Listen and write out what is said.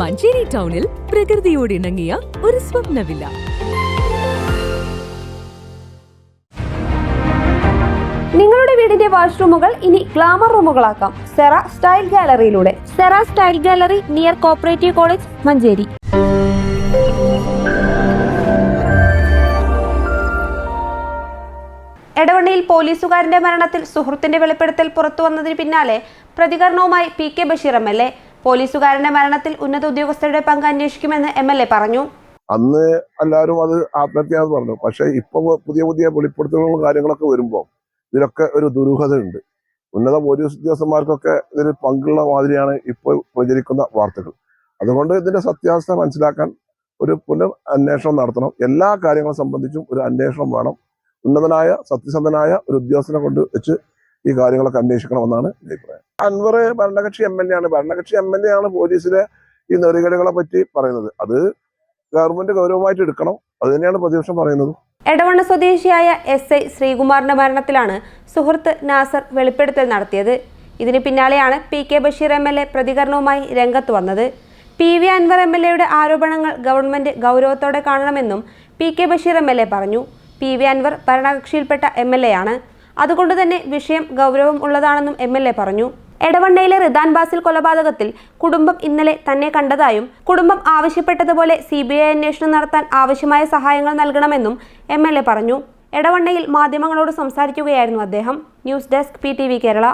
മഞ്ചേരി ടൗണിൽ പ്രകൃതിയോട് ഇണങ്ങിയ ഒരു സ്വപ്നവില്ല. നിങ്ങളുടെ വീടിന്റെ വാഷ്റൂമുകൾ ഇനി ഗ്ലാമർ റൂമുകളാക്കാം. Cera style ഗാലറിയിലൂടെ. Sera style gallery near cooperative college Manjeri. എടവണ്ണയിൽ പോലീസുകാരന്റെ മരണത്തിൽ സുഹൃത്തിന്റെ വെളിപ്പെടുത്തൽ പുറത്തു വന്നതിന് പിന്നാലെ പ്രതികരണവുമായി P K Basheer M L A. പോലീസുകാരന്റെ മരണത്തിൽ ഉന്നത ഉദ്യോഗസ്ഥരുടെ പങ്ക് അന്വേഷിക്കുമെന്ന് എം എൽ എ പറഞ്ഞു. അന്ന് എല്ലാവരും അത് ആത്മഹത്യാന്ന് പറഞ്ഞു. പക്ഷെ ഇപ്പൊ പുതിയ പുതിയ വെളിപ്പെടുത്തലുകളും കാര്യങ്ങളൊക്കെ വരുമ്പോൾ ഇതിലൊക്കെ ഒരു ദുരൂഹതയുണ്ട്. ഉന്നത പോലീസ് ഉദ്യോഗസ്ഥന്മാർക്കൊക്കെ ഇതിൽ പങ്കുള്ള മാതിരിയാണ് ഇപ്പോൾ പ്രചരിക്കുന്ന വാർത്തകൾ. അതുകൊണ്ട് ഇതിന്റെ സത്യാവസ്ഥ മനസ്സിലാക്കാൻ ഒരു പുനർ അന്വേഷണം നടത്തണം. എല്ലാ കാര്യങ്ങളും സംബന്ധിച്ചും ഒരു അന്വേഷണം വേണം. ഉന്നതനായ സത്യസന്ധനായ ഒരു ഉദ്യോഗസ്ഥനെ കൊണ്ട് വെച്ച് ഈ കാര്യങ്ങളൊക്കെ അന്വേഷിക്കണമെന്നാണ് അഭിപ്രായം. അൻവർ ഭരണകക്ഷി എം എൽ എ ആണ്. ഭരണകക്ഷി എം എൽ എ ആണ് പോലീസിലെ ഈ നെറികേടുകളെ പറ്റി പറയുന്നത്. അത് ഗവൺമെന്റ് ഗൗരവമായിട്ട് എടുക്കണം. അത് തന്നെയാണ് പ്രതിപക്ഷം പറയുന്നത്. എടവണ്ണ സ്വദേശിയായ എസ് ഐ ശ്രീകുമാറിന്റെ മരണത്തിലാണ് സുഹൃത്ത് നാസർ വെളിപ്പെടുത്തൽ നടത്തിയത്. ഇതിന് പിന്നാലെയാണ് P K Basheer M L A പ്രതികരണവുമായി രംഗത്ത് വന്നത്. P V Anvar M L എയുടെ ആരോപണങ്ങൾ ഗവൺമെന്റ് ഗൗരവത്തോടെ കാണണമെന്നും P K Basheer M L A പറഞ്ഞു. പി വി അൻവർ ഭരണകക്ഷിയിൽപ്പെട്ട എം എൽ എ ആണ്. അതുകൊണ്ട് തന്നെ വിഷയം ഗൗരവം ഉള്ളതാണെന്നും എം പറഞ്ഞു. എടവണ്ണയിലെ റിദാൻ ബാസിൽ കൊലപാതകത്തിൽ കുടുംബം ഇന്നലെ തന്നെ കണ്ടതായും കുടുംബം ആവശ്യപ്പെട്ടതുപോലെ സി ബി ഐ അന്വേഷണം നടത്താൻ ആവശ്യമായ സഹായങ്ങൾ നൽകണമെന്നും എം എൽ എ പറഞ്ഞു. എടവണ്ണയിൽ മാധ്യമങ്ങളോട് സംസാരിക്കുകയായിരുന്നു അദ്ദേഹം. News desk P T V Kerala.